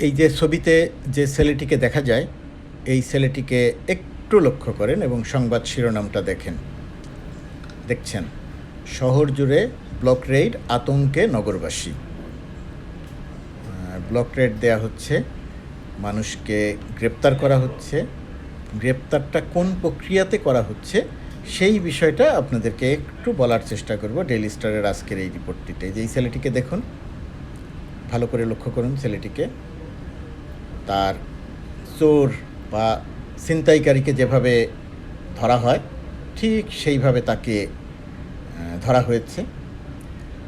এই যে ছবিতে যে ছেলেটিকে দেখা যায়, এই ছেলেটিকে একটু লক্ষ্য করেন এবং সংবাদ শিরোনামটা দেখেন। দেখছেন, শহর জুড়ে ব্লক রেড আতঙ্কে নগরবাসী। ব্লক রেড দেয়া হচ্ছে, মানুষকে গ্রেপ্তার করা হচ্ছে। গ্রেপ্তারটা কোন প্রক্রিয়াতে করা হচ্ছে, সেই বিষয়টা আপনাদেরকে একটু বলার চেষ্টা করব ডেইলি স্টারের আজকের এই রিপোর্টটিতে। যে ছেলেটিকে দেখুন, ভালো করে লক্ষ্য করুন ছেলেটিকে। তার চোর বা ছিনতাইকারীকে যেভাবে ধরা হয়, ঠিক সেইভাবে তাকে ধরা হয়েছে।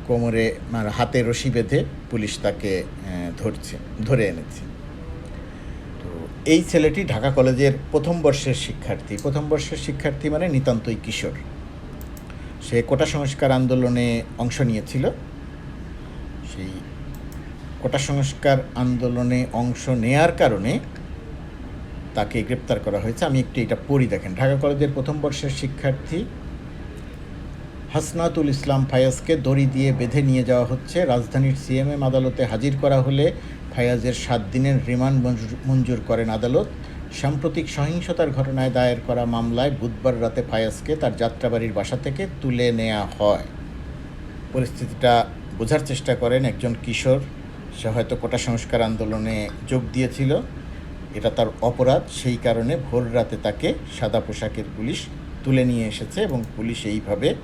কোমরে মানে হাতে রশি বেঁধে পুলিশ তাকে ধরছে, ধরে এনেছে। তো এই ছেলেটি ঢাকা কলেজের প্রথম বর্ষের শিক্ষার্থী। প্রথম বর্ষের শিক্ষার্থী মানে নিতান্তই কিশোর। সে কোটা সংস্কার আন্দোলনে অংশ নিয়েছিল। সেই কোটা সংস্কার আন্দোলনে অংশ নেয়ার কারণে তাকে গ্রেপ্তার করা হয়েছে। আমি একটু এটা পড়ি দেখেন। ঢাকা কলেজের প্রথম বর্ষের শিক্ষার্থী হাসনাতুল ইসলাম ফায়াজকে দড়ি দিয়ে বেঁধে নিয়ে যাওয়া হচ্ছে। রাজধানীর সিএমএম আদালতে হাজির করা হলে ফায়াজের সাত দিনের রিমান্ড মঞ্জুর- করেন আদালত। সাম্প্রতিক সহিংসতার ঘটনায় দায়ের করা মামলায় বুধবার রাতে ফায়াজকে তার যাত্রাবাড়ির বাসা থেকে তুলে নেওয়া হয়। পরিস্থিতিটা বোঝার চেষ্টা করেন একজন কিশোর সে হয়তো কোটা সংস্কার আন্দোলনে যোগ দিয়েছিল। এটা তার অপরাধ। সেই কারণে ভোর রাতে তাকে সাদা পোশাকের পুলিশ তুলে নিয়ে এসেছে এবং পুলিশ এইভাবে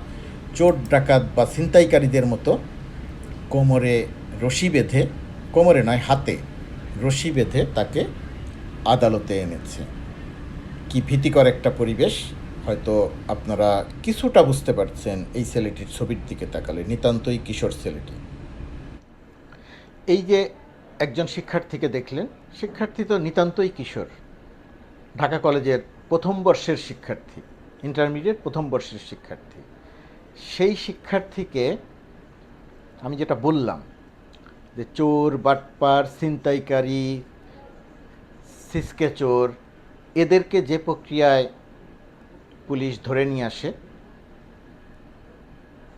চোর, ডাকাত বা ছিনতাইকারীদের মতো কোমরে রশি বেঁধে, কোমরে নয়, হাতে রশি বেঁধে তাকে আদালতে এনেছে। কি ভীতিকর একটা পরিবেশ। হয়তো আপনারা কিছুটা বুঝতে পারছেন এই ছেলেটির ছবির দিকে তাকালে। নিতান্তই কিশোর ছেলেটি। এই যে একজন শিক্ষার্থীকে দেখলেন, শিক্ষার্থী তো নিতান্তই কিশোর। ঢাকা কলেজের প্রথম বর্ষের শিক্ষার্থী ইন্টারমিডিয়েট প্রথম বর্ষের শিক্ষার্থী। সেই শিক্ষার্থীকে আমি যেটা বললাম, যে চোর, বাটপার, ছিনতাইকারী, সিসকে চোর, এদেরকে যে প্রক্রিয়ায় পুলিশ ধরে নিয়ে আসে,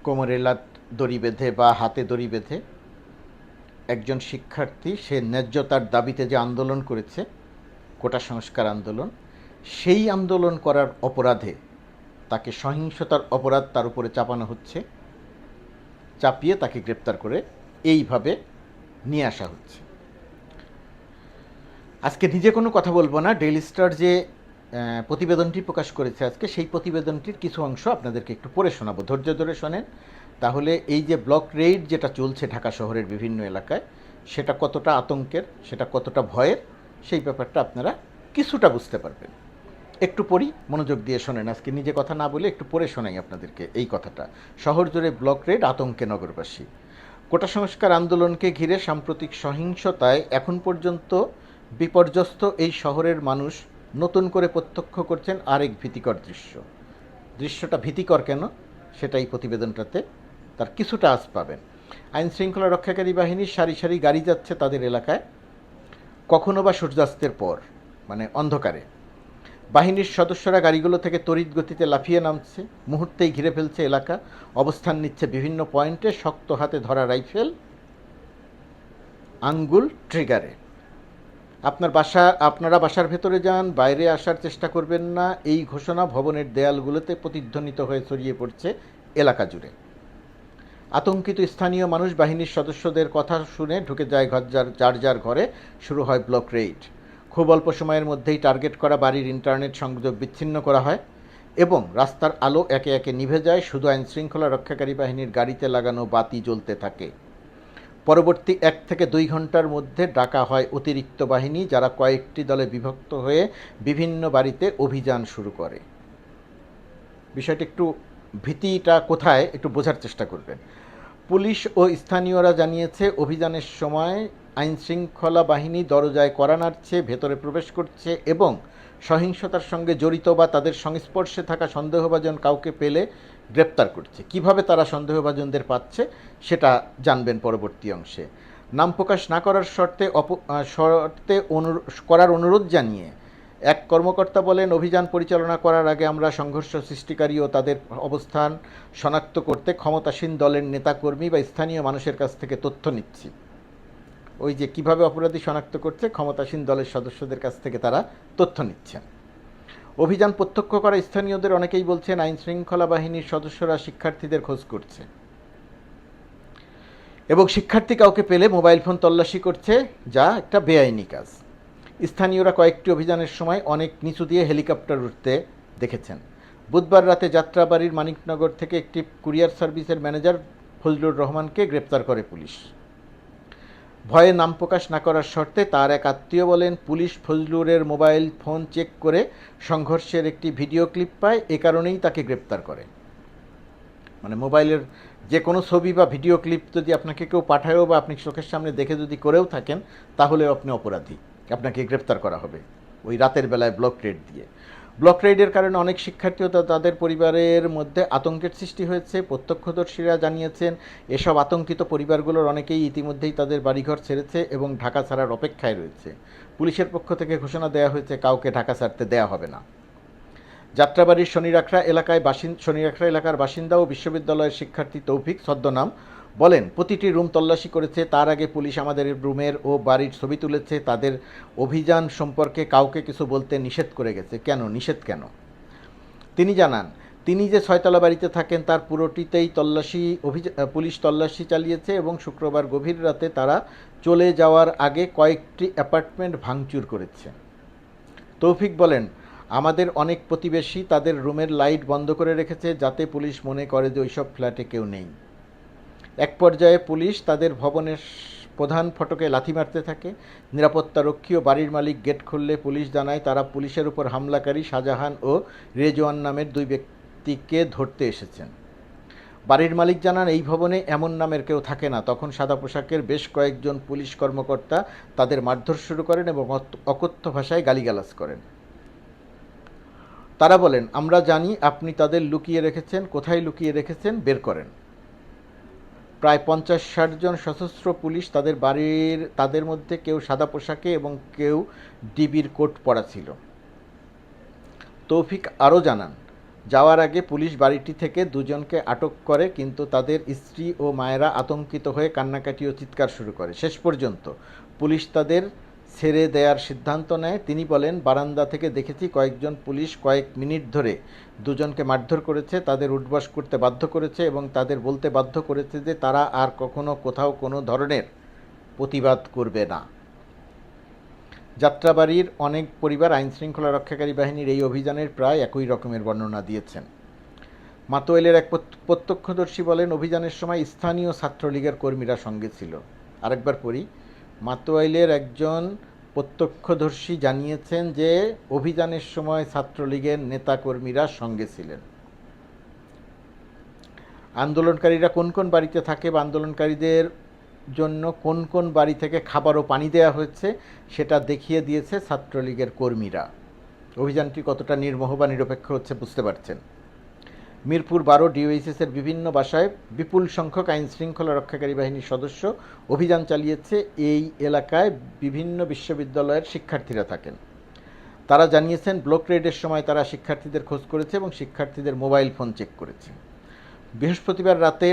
কোমরে লাত দড়ি বেঁধে বা হাতে দড়ি বেঁধে একজন শিক্ষার্থী, সে ন্যায্যতার দাবিতে যে আন্দোলন করেছে, কোটা সংস্কার আন্দোলন, সেই আন্দোলন করার অপরাধে তাকে সহিংসতার অপরাধ তার উপরে চাপানো হচ্ছে, চাপিয়ে তাকে গ্রেপ্তার করে এইভাবে নিয়ে আসা হচ্ছে। আজকে নিজে কোনো কথা বলব না, ডেইলি স্টার যে প্রতিবেদনটি প্রকাশ করেছে আজকে, সেই প্রতিবেদনটির কিছু অংশ আপনাদেরকে একটু পড়ে শোনাবো। ধৈর্য ধরে শোনেন তাহলে এই যে ব্লক রেইড যেটা চলছে ঢাকা শহরের বিভিন্ন এলাকায়, সেটা কতটা আতঙ্কের, সেটা কতটা ভয়ের, সেই ব্যাপারটা আপনারা কিছুটা বুঝতে পারবেন। একটু পড়ি মনোযোগ দিয়ে শোনেন। আজকে নিজে কথা না বলে একটু পড়ে শোনাই আপনাদেরকে এই কথাটা। শহর জুড়ে ব্লক রেড আতঙ্কে নগরবাসী। কোটা সংস্কার আন্দোলনকে ঘিরে সাম্প্রতিক সহিংসতায় এখন পর্যন্ত বিপর্যস্ত এই শহরের মানুষ নতুন করে প্রত্যক্ষ করছেন আরেক ভীতিকর দৃশ্য। দৃশ্যটা ভীতিকর কেন? সেটা এই প্রতিবেদনটাতে তার কিছুটা আজ পাবেন। আইন শৃঙ্খলা রক্ষাকারী বাহিনীর সারি সারি গাড়ি যাচ্ছে তাদের এলাকায়, কখনো বা সূর্যাস্তের পর মানে অন্ধকারে। বাহিনীর সদস্যরা গাড়িগুলো থেকে তড়িৎ গতিতে লাফিয়ে নামছে, মুহূর্তেই ঘিরে ফেলছে এলাকা, অবস্থান নিচ্ছে বিভিন্ন পয়েন্টে, শক্ত হাতে ধরা রাইফেল, আঙ্গুল, ট্রিগারে। আপনার বাসা, আপনারা বাসার ভেতরে যান, বাইরে আসার চেষ্টা করবেন না, এই ঘোষণা ভবনের দেয়ালগুলোতে প্রতিধ্বনিত হয়ে ছড়িয়ে পড়ছে এলাকা জুড়ে। আতঙ্কিত স্থানীয় মানুষ বাহিনীর সদস্যদের কথা শুনে ঢুকে যায় ঘর যার যার ঘরে শুরু হয় ব্লক রেইড। খুব অল্প সময়ের মধ্যেই টার্গেট করা বাড়ির ইন্টারনেট সংযোগ বিচ্ছিন্ন করা হয় এবং রাস্তার আলো একে একে নিভে যায়, শুধু আইন শৃঙ্খলা রক্ষাকারী বাহিনীর গাড়িতে লাগানো বাতি জ্বলতে থাকে। পরবর্তী এক থেকে দুই ঘণ্টার মধ্যে ডাকা হয় অতিরিক্ত বাহিনী, যারা কয়েকটি দলে বিভক্ত হয়ে বিভিন্ন বাড়িতে অভিযান শুরু করে। বিষয়টি একটু ভীতিটা কোথায় একটু বোঝার চেষ্টা করবেন। পুলিশ ও স্থানীয়রা জানিয়েছে, অভিযানের সময় আইন শৃঙ্খলা বাহিনী দরজায় কড়া নাড়ছে, ভেতরে প্রবেশ করছে এবং সহিংসতার সঙ্গে জড়িত বা তাদের সংস্পর্শে থাকা সন্দেহভাজন কাউকে পেলে গ্রেপ্তার করছে। কীভাবে তারা সন্দেহভাজনদের পাচ্ছে, সেটা জানবেন পরবর্তী অংশে। নাম প্রকাশ না করার শর্তে অপ শর্তে অনু- করার অনুরোধ জানিয়ে এক কর্মকর্তা বলেন, অভিযান পরিচালনা করার আগে আমরা সংঘর্ষ সৃষ্টিকারী ও তাদের অবস্থান শনাক্ত করতে ক্ষমতাসীন দলের নেতাকর্মী বা স্থানীয় মানুষের কাছ থেকে তথ্য নিচ্ছি। ওই যে কীভাবে অপরাধী শনাক্ত করছে, ক্ষমতাসীন দলের সদস্যদের কাছ থেকে তারা তথ্য নিচ্ছেন। অভিযান প্রত্যক্ষ করা স্থানীয়দের অনেকেই বলছেন, আইন শৃঙ্খলা বাহিনীর সদস্যরা শিক্ষার্থীদের খোঁজ করছে। এবং শিক্ষার্থী কাউকে পেলে মোবাইল ফোন তল্লাশি করছে, যা একটা বেআইনি কাজ। স্থানীয়রা কয়েকটি অভিযানের সময় অনেক নিচু দিয়ে হেলিকপ্টার উঠতে দেখেছেন। বুধবার রাতে যাত্রাবাড়ির মানিকনগর থেকে একটি কুরিয়ার সার্ভিসের ম্যানেজার ফজলুর রহমানকে গ্রেপ্তার করে পুলিশ। ভয়ে নাম প্রকাশ না করার শর্তে তার এক আত্মীয় বলেন, পুলিশ ফজলুরের মোবাইল ফোন চেক করে সংঘর্ষের একটি ভিডিও ক্লিপ পায়, এ কারণেই তাকে গ্রেপ্তার করে। মানে মোবাইলের যে কোনো ছবি বা ভিডিও ক্লিপ যদি আপনাকে কেউ পাঠায়ও বা আপনি চোখের সামনে দেখে যদি করেও থাকেন, তাহলেও আপনি অপরাধী। আপনাকে গ্রেপ্তার করা হবে। ওই রাতের বেলায় ব্লক রেড দিয়ে। ব্লক রেডের কারণে অনেক শিক্ষার্থী ও তাদের পরিবারের মধ্যে আতঙ্কের সৃষ্টি হয়েছে। প্রত্যক্ষদর্শীরা জানিয়েছেন, এসব আতঙ্কিত পরিবারগুলোর অনেকেই ইতিমধ্যেই তাদের বাড়িঘর ছেড়েছে এবং ঢাকা ছাড়ার অপেক্ষায় রয়েছে। পুলিশের পক্ষ থেকে ঘোষণা দেওয়া হয়েছে, কাউকে ঢাকা ছাড়তে দেওয়া হবে না। যাত্রাবাড়ির শনিরাখড়া এলাকায় বাসিন, শনিরাখড়া এলাকার বাসিন্দা ও বিশ্ববিদ্যালয়ের শিক্ষার্থী তৌফিক, ছদ্মনাম বলেন, প্রতিটি রুম তল্লাশি করেছে, তার আগে পুলিশ আমাদের রুমের ও বাড়ির ছবি তুলেছে, তাদের অভিযান সম্পর্কে কাউকে কিছু বলতে নিষেধ করে গেছে। কেন? নিষেধ কেন? তিনি জানান, তিনি যে ছয়তলা বাড়িতে থাকেন, তার পুরোটিতেই তল্লাশি পুলিশ তল্লাশি চালিয়েছে এবং শুক্রবার গভীর রাতে তারা চলে যাওয়ার আগে কয়েকটি অ্যাপার্টমেন্ট ভাঙচুর করেছে। তৌফিক বলেন, আমাদের অনেক প্রতিবেশী তাদের রুমের লাইট বন্ধ করে রেখেছে, যাতে পুলিশ মনে করে যে ওইসব ফ্ল্যাটে কেউ নেই। এক পর্যায়ে পুলিশ তাদের ভবনের প্রধান ফটকে লাথি মারতে থাকে। নিরাপত্তারক্ষী ও বাড়ির মালিক গেট খুললে পুলিশ জানায় তারা পুলিশের উপর হামলাকারী শাহজাহান ও রেজওয়ান নামের দুই ব্যক্তিকে ধরতে এসেছেন। বাড়ির মালিক জানান, এই ভবনে এমন নামের কেউ থাকে না। তখন সাদা পোশাকের বেশ কয়েকজন পুলিশ কর্মকর্তা তাদের মারধর শুরু করেন এবং অকথ্য ভাষায় গালিগালাজ করেন। তারা বলেন, আমরা জানি আপনি তাদের লুকিয়ে রেখেছেন, কোথায় লুকিয়ে রেখেছেন, বের করেন। প্রায় পঞ্চাশ ষাটজন সশস্ত্র পুলিশ তাদের বাড়ির, তাদের মধ্যে কেউ সাদা পোশাকে এবং কেউ ডিবির কোট পরা ছিল। তৌফিক আরও জানান, যাওয়ার আগে পুলিশ বাড়িটি থেকে দুজনকে আটক করে কিন্তু তাদের স্ত্রী ও মায়েরা আতঙ্কিত হয়ে কান্নাকাটি ও চিৎকার শুরু করে। শেষ পর্যন্ত পুলিশ তাদের ছেড়ে দেওয়ার সিদ্ধান্ত নেয়। তিনি বলেন, বারান্দা থেকে দেখেছি কয়েকজন পুলিশ কয়েক মিনিট ধরে দুজনকে মারধর করেছে, তাদের উঠবাস করতে বাধ্য করেছে এবং তাদের বলতে বাধ্য করেছে যে তারা আর কখনো কোথাও কোনো ধরনের প্রতিবাদ করবে না। যাত্রাবাড়ির অনেক পরিবার আইন শৃঙ্খলা রক্ষাকারী বাহিনীর এই অভিযানের প্রায় একই রকমের বর্ণনা দিয়েছেন। মাতোয়েলের এক প্রত্যক্ষদর্শী বলেন, অভিযানের সময় স্থানীয় ছাত্রলীগের কর্মীরা সঙ্গে ছিল। আরেকবার পড়ি মাতোয়াইলের একজন প্রত্যক্ষদর্শী জানিয়েছেন যে, অভিযানের সময় ছাত্রলীগের নেতাকর্মীরা সঙ্গে ছিলেন। আন্দোলনকারীরা কোন কোন বাড়িতে থাকে বা আন্দোলনকারীদের জন্য কোন কোন বাড়ি থেকে খাবার ও পানি দেওয়া হয়েছে, সেটা দেখিয়ে দিয়েছে ছাত্রলীগের কর্মীরা। অভিযানটি কতটা নির্মোহ বা নিরপেক্ষ হচ্ছে বুঝতে পারছেন। মিরপুর বারো ডিওএইচএস এর বিভিন্ন বাসায় বিপুল সংখ্যক আইন শৃঙ্খলা রক্ষাকারী বাহিনীর সদস্য অভিযান চালিয়েছে এই এলাকায় বিভিন্ন বিশ্ববিদ্যালয়ের শিক্ষার্থীরা থাকেন। তারা জানিয়েছেন, ব্লক রেডের সময় তারা শিক্ষার্থীদের খোঁজ করেছে এবং শিক্ষার্থীদের মোবাইল ফোন চেক করেছে। বৃহস্পতিবার রাতে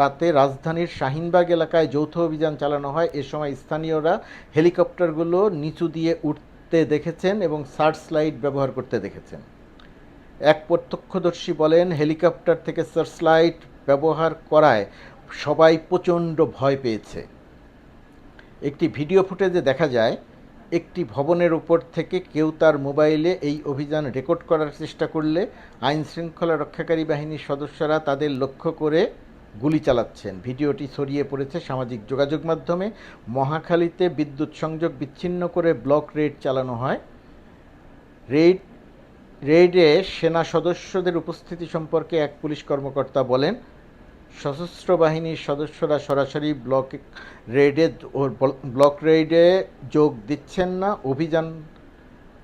রাতে রাজধানীর শাহিনবাগ এলাকায় যৌথ অভিযান চালানো হয়। এ সময় স্থানীয়রা হেলিকপ্টারগুলো নিচু দিয়ে উঠতে দেখেছেন এবং সার্চ লাইট ব্যবহার করতে দেখেছেন। এক প্রত্যক্ষদর্শী বলেন, হেলিকপ্টার থেকে সার্চ লাইট ব্যবহার করায় সবাই প্রচণ্ড ভয় পেয়েছে। একটি ভিডিও ফুটেজে দেখা যায়, একটি ভবনের উপর থেকে কেউ তার মোবাইলে এই অভিযান রেকর্ড করার চেষ্টা করলে আইন শৃঙ্খলা রক্ষাকারী বাহিনীর সদস্যরা তাদের লক্ষ্য করে গুলি চালাচ্ছেন। ভিডিওটি ছড়িয়ে পড়েছে সামাজিক যোগাযোগ মাধ্যমে। মহাখালীতে বিদ্যুৎ সংযোগ বিচ্ছিন্ন করে ব্লক রেড চালানো হয়। রেড রেডে সেনা সদস্যদের উপস্থিতি সম্পর্কে এক পুলিশ কর্মকর্তা বলেন, সশস্ত্র বাহিনীর সদস্যরা সরাসরি ব্লক রেডে ব্লক রেডে যোগ দিচ্ছেন না। অভিযান,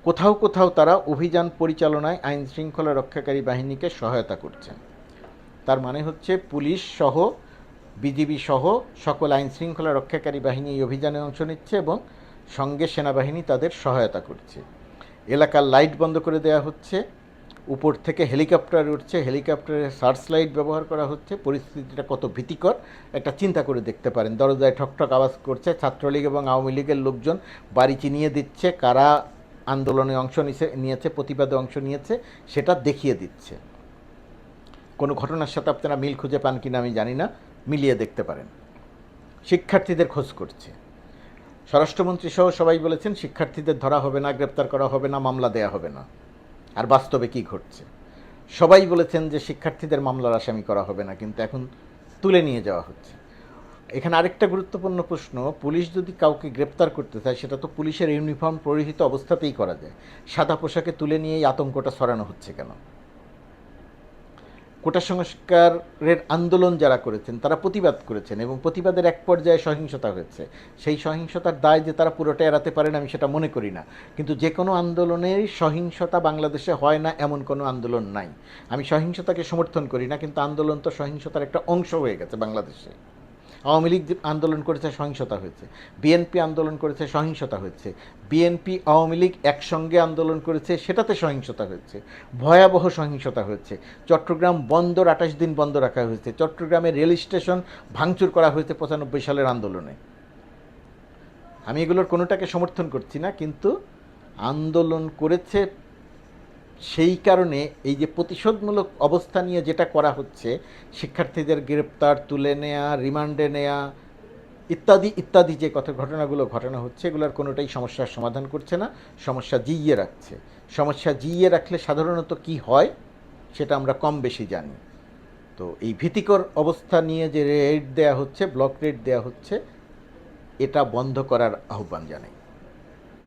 কোথাও কোথাও তারা অভিযান পরিচালনায় আইন শৃঙ্খলা রক্ষাকারী বাহিনীকে সহায়তা করছেন। তার মানে হচ্ছে পুলিশ সহ, বিজিবি সহ সকল আইন শৃঙ্খলা রক্ষাকারী বাহিনী এই অভিযানে অংশ নিচ্ছে এবং সঙ্গে সেনাবাহিনী তাদের সহায়তা করছে। এলাকার লাইট বন্ধ করে দেওয়া হচ্ছে, উপর থেকে হেলিকপ্টার উঠছে, হেলিকপ্টারে সার্চ লাইট ব্যবহার করা হচ্ছে, পরিস্থিতিটা কত ভীতিকর, একটা চিন্তা করে দেখতে পারেন। দরজায় ঠকঠক আওয়াজ করছে, ছাত্রলীগ এবং আওয়ামী লীগের লোকজন বাড়ি চিনিয়ে দিচ্ছে, কারা আন্দোলনে অংশ নিয়েছে, প্রতিবাদে অংশ নিয়েছে, সেটা দেখিয়ে দিচ্ছে। কোনো ঘটনার সাথে আপনারা মিল খুঁজে পান কিনা আমি জানি না, মিলিয়ে দেখতে পারেন। শিক্ষার্থীদের খোঁজ করছে। স্বরাষ্ট্রমন্ত্রী সহ সবাই বলেছেন, শিক্ষার্থীদের ধরা হবে না, গ্রেপ্তার করা হবে না, মামলা দেয়া হবে না। আর বাস্তবে কি ঘটছে? সবাই বলেছেন যে শিক্ষার্থীদের মামলার আসামি করা হবে না, কিন্তু এখন তুলে নিয়ে যাওয়া হচ্ছে। এখানে আরেকটা গুরুত্বপূর্ণ প্রশ্ন, পুলিশ যদি কাউকে গ্রেপ্তার করতে চায়, সেটা তো পুলিশের ইউনিফর্ম পরিহিত অবস্থাতেই করা যায়। সাদা পোশাকে তুলে নিয়েই আতঙ্কটা ছড়ানো হচ্ছে কেন? কোটা সংস্কারের আন্দোলন যারা করেছেন, তারা প্রতিবাদ করেছেন এবং প্রতিবাদের এক পর্যায়ে সহিংসতা হয়েছে। সেই সহিংসতার দায় যে তারা পুরোটা এড়াতে পারেন আমি সেটা মনে করি না। কিন্তু যে কোনো আন্দোলনেরই সহিংসতা বাংলাদেশে হয় না এমন কোনো আন্দোলন নাই। আমি সহিংসতাকে সমর্থন করি না, কিন্তু আন্দোলন তো সহিংসতার একটা অংশ হয়ে গেছে বাংলাদেশে। আওয়ামী লীগ আন্দোলন করেছে, সহিংসতা হয়েছে। বিএনপি আন্দোলন করেছে, সহিংসতা হয়েছে। বিএনপি, আওয়ামী লীগ একসঙ্গে আন্দোলন করেছে, সেটাতে সহিংসতা হয়েছে। ভয়াবহ সহিংসতা হয়েছে। চট্টগ্রাম বন্দর আঠাশ দিন বন্ধ রাখা হয়েছে। চট্টগ্রামের রেল স্টেশন ভাঙচুর করা হয়েছে পঁচানব্বই সালের আন্দোলনে। আমি এগুলোর কোনোটাকে সমর্থন করছি না, কিন্তু আন্দোলন করেছে সেই কারণে এই যে প্রতিশোধমূলক অবস্থা নিয়ে যেটা করা হচ্ছে, শিক্ষার্থীদের গ্রেপ্তার, তুলে নেয়া, রিমান্ডে নেয়া, ইত্যাদি ইত্যাদি যে কথা ঘটনাগুলো ঘটানো হচ্ছে, এগুলোর কোনোটাই সমস্যার সমাধান করছে না, সমস্যা জিইয়ে রাখছে। সমস্যা জিইয়ে রাখলে সাধারণত কি হয়, সেটা আমরা কম বেশি জানি। তো এই ভীতিকর অবস্থা নিয়ে যে রেড দেয়া হচ্ছে, ব্লক রেড দেয়া হচ্ছে, এটা বন্ধ করার আহ্বান জানাই।